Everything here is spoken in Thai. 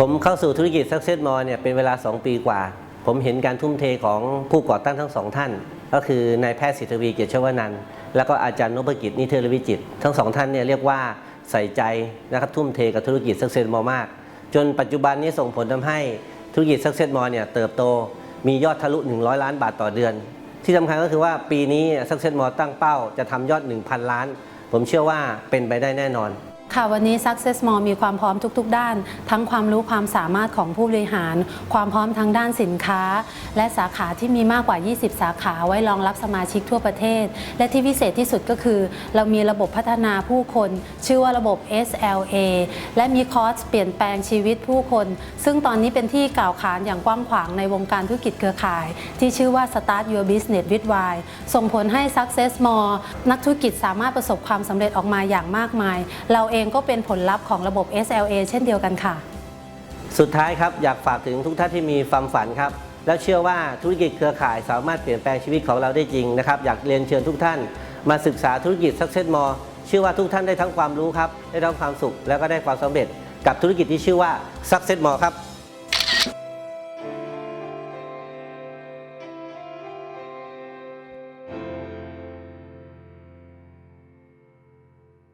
ผมเข้าสู่ธุรกิจ Success More เนี่ยเป็นเวลา 2 ปีกว่า ผมเห็นการทุ่มเทของผู้ก่อตั้งทั้งสองท่าน ก็คือนายแพทย์สิทธวีเกียรติชวนันท์แล้วก็อาจารย์นพกิจนิเทศวิจิต ทั้งสองท่านเนี่ยเรียกว่าใส่ใจนะครับทุ่มเทกับธุรกิจ Success More มาก จนปัจจุบันนี้ส่งผลทำให้ธุรกิจ Success More เนี่ยเติบโตมียอดทะลุ 100 ล้านบาทต่อเดือน ที่สำคัญก็คือว่าปีนี้ Success More ตั้งเป้าจะทำยอด 1,000 ล้าน ผมเชื่อว่าเป็นไปได้แน่นอน ค่ะวันนี้ Success Mall มีความพร้อมทุก ๆ ด้าน ทั้งความรู้ความสามารถของผู้บริหาร ความพร้อมทางด้านสินค้า และสาขาที่มีมากกว่า 20 สาขาไว้รองรับสมาชิกทั่วประเทศ และที่พิเศษที่สุดก็คือ เรามีระบบพัฒนาผู้คน ชื่อว่าระบบ SLA และมีคอร์สเปลี่ยนแปลงชีวิตผู้คน ซึ่งตอนนี้เป็นที่กล่าวขานอย่างกว้างขวางในวงการธุรกิจเครือข่าย ที่ชื่อว่า Start Your Business with Why ส่งผลให้ Success Mall นักธุรกิจสามารถประสบความสำเร็จออกมาอย่างมากมาย เราเองก็เป็นผลลัพธ์ของระบบ SLA เช่นเดียวกันค่ะ สุดท้ายครับอยากฝากถึงทุกท่านที่มีความฝันครับ แล้วเชื่อว่าธุรกิจเครือข่ายสามารถเปลี่ยนแปลงชีวิตของเราได้จริงนะครับอยากเรียนเชิญทุกท่าน มาศึกษาธุรกิจ Success More เชื่อว่าทุกท่านได้ทั้งความรู้ครับได้ทั้งความสุข แล้วก็ได้ความสำเร็จ กับธุรกิจที่ชื่อว่า Success More ครับ